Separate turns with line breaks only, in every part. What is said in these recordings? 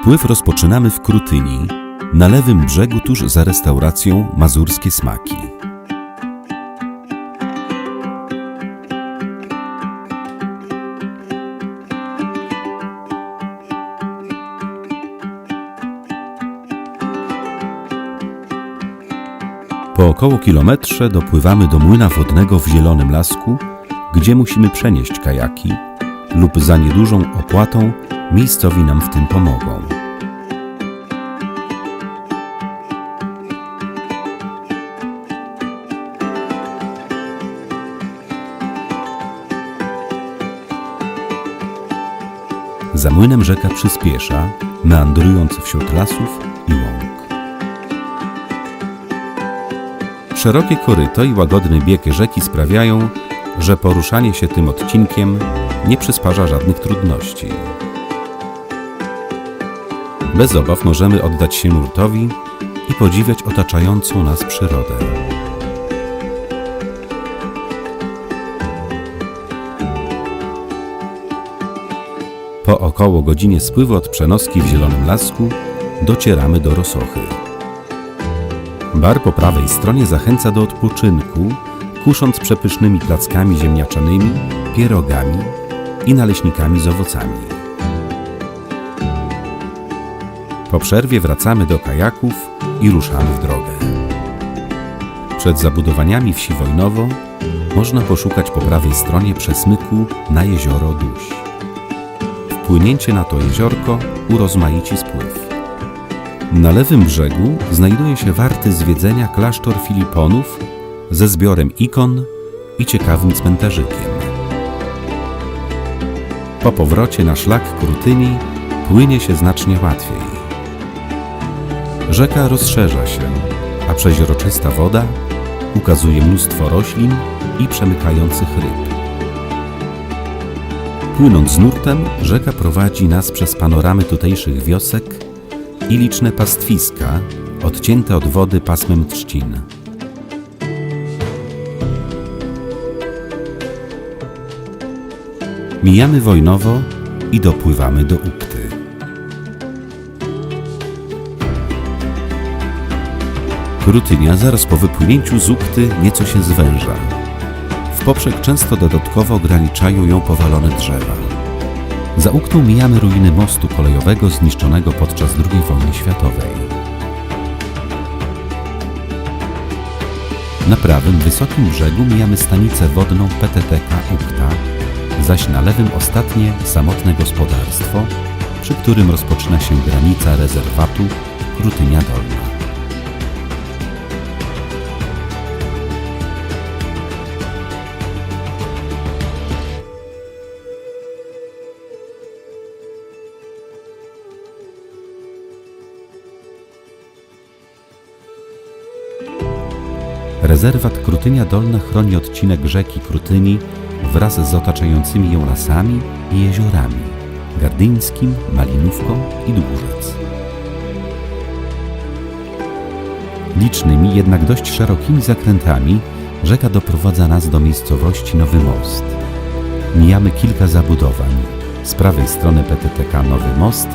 Wpływ rozpoczynamy w Krutyni, na lewym brzegu tuż za restauracją Mazurskie Smaki. Po około kilometrze dopływamy do młyna wodnego w Zielonym Lasku, gdzie musimy przenieść kajaki lub za niedużą opłatą miejscowi nam w tym pomogą. Za młynem rzeka przyspiesza, meandrując wśród lasów i łąk. Szerokie koryto i łagodny bieg rzeki sprawiają, że poruszanie się tym odcinkiem nie przysparza żadnych trudności. Bez obaw możemy oddać się nurtowi i podziwiać otaczającą nas przyrodę. Po około godzinie spływu od przenoski w Zielonym Lasku docieramy do Rosochy. Bar po prawej stronie zachęca do odpoczynku, kusząc przepysznymi plackami ziemniaczanymi, pierogami i naleśnikami z owocami. Po przerwie wracamy do kajaków i ruszamy w drogę. Przed zabudowaniami wsi Wojnowo można poszukać po prawej stronie przesmyku na jezioro Duś. Wpłynięcie na to jeziorko urozmaici spływ. Na lewym brzegu znajduje się warty zwiedzenia klasztor Filiponów ze zbiorem ikon i ciekawym cmentarzykiem. Po powrocie na szlak Krutyni płynie się znacznie łatwiej. Rzeka rozszerza się, a przeźroczysta woda ukazuje mnóstwo roślin i przemykających ryb. Płynąc z nurtem, rzeka prowadzi nas przez panoramy tutejszych wiosek i liczne pastwiska, odcięte od wody pasmem trzcin. Mijamy Wojnowo i dopływamy do Ukty. Krutynia zaraz po wypłynięciu z Ukty nieco się zwęża. W poprzek często dodatkowo ograniczają ją powalone drzewa. Za Uktą mijamy ruiny mostu kolejowego zniszczonego podczas II wojny światowej. Na prawym, wysokim brzegu mijamy stanicę wodną PTTK Ukta, zaś na lewym ostatnie samotne gospodarstwo, przy którym rozpoczyna się granica rezerwatu Krutynia Dolna. Rezerwat Krutynia Dolna chroni odcinek rzeki Krutyni wraz z otaczającymi ją lasami i jeziorami Gardyńskim, Malinówką i Dłużec. Licznymi, jednak dość szerokimi zakrętami rzeka doprowadza nas do miejscowości Nowy Most. Mijamy kilka zabudowań. Z prawej strony PTTK Nowy Most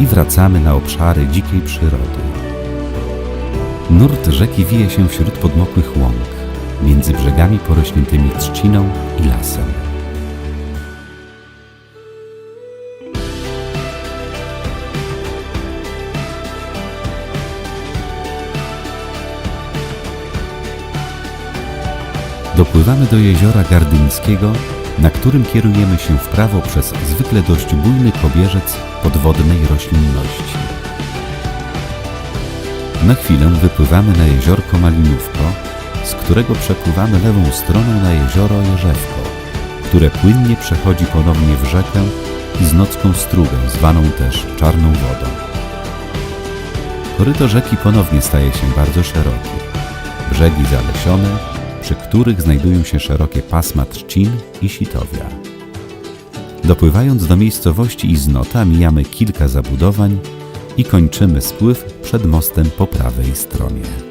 i wracamy na obszary dzikiej przyrody. Nurt rzeki wije się wśród podmokłych łąk, między brzegami porośniętymi trzciną i lasem. Dopływamy do jeziora Gardyńskiego, na którym kierujemy się w prawo przez zwykle dość bujny kobierzec podwodnej roślinności. Na chwilę wypływamy na jeziorko Malinówko, z którego przepływamy lewą stroną na jezioro Jerzewko, które płynnie przechodzi ponownie w rzekę i z nocką strugę, zwaną też Czarną Wodą. Koryto rzeki ponownie staje się bardzo szerokie. Brzegi zalesione, przy których znajdują się szerokie pasma trzcin i sitowia. Dopływając do miejscowości Iznota mijamy kilka zabudowań i kończymy spływ przed mostem po prawej stronie.